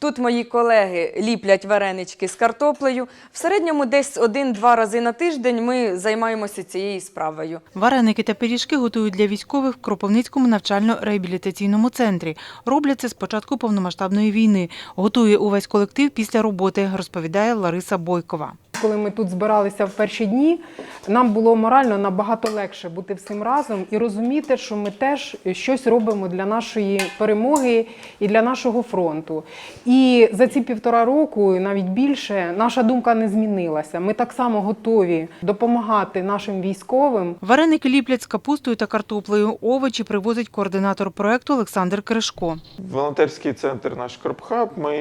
Тут мої колеги ліплять варенички з картоплею. В середньому десь один-два рази на тиждень ми займаємося цією справою. Вареники та пиріжки готують для військових в Кропивницькому навчально-реабілітаційному центрі. Роблять це з початку повномасштабної війни. Готує увесь колектив після роботи, розповідає Лариса Бойкова. Коли ми тут збиралися в перші дні, нам було морально набагато легше бути всім разом і розуміти, що ми теж щось робимо для нашої перемоги і для нашого фронту. І за ці півтора року, і навіть більше, наша думка не змінилася. Ми так само готові допомагати нашим військовим. Вареники ліплять з капустою та картоплею. Овочі привозить координатор проекту Олександр Кришко. Волонтерський центр наш Кропхаб. Ми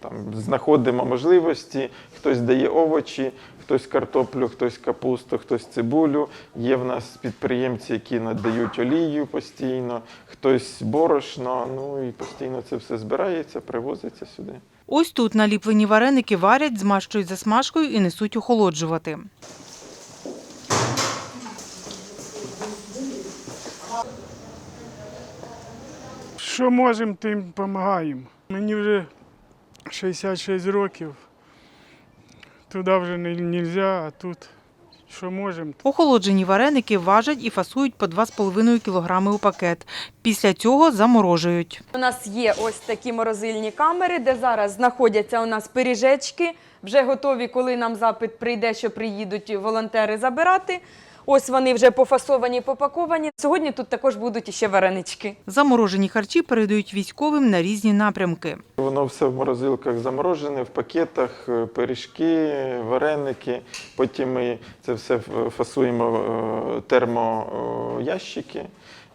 там знаходимо можливості. Хтось дає овочі, хтось картоплю, хтось капусту, хтось цибулю. Є в нас підприємці, які надають олію постійно, хтось борошно. Ну і постійно це все збирається, привозиться сюди. Ось тут наліплені вареники варять, змащують засмажкою і несуть охолоджувати. Що можемо, тим допомагаємо. Мені вже 66 років. Туди вже не можна, а тут що можемо. Охолоджені вареники важать і фасують по 2,5 кг у пакет. Після цього заморожують. У нас є ось такі морозильні камери, де зараз знаходяться у нас пиріжечки, вже готові, коли нам запит прийде, що приїдуть волонтери забирати. Ось вони вже пофасовані, попаковані. Сьогодні тут також будуть іще варенички. Заморожені харчі передають військовим на різні напрямки. Воно все в морозилках заморожене, в пакетах, е, пиріжки, вареники. Потім ми це все фасуємо в термоящики.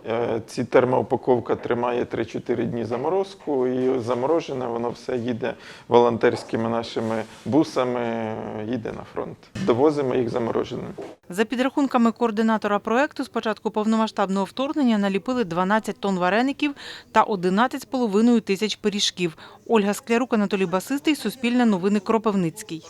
Е, Ці термоупаковка тримає 3-4 дні заморозку, і заморожене воно все їде волонтерськими нашими бусами, їде на фронт. Довозимо їх замороженим. За підрахунками координатора проекту, з початку повномасштабного вторгнення наліпили 12 тонн вареників та 11,5 тисяч пиріжків. Ольга Склярук, Анатолій Басистий, Суспільне новини Кропивницький.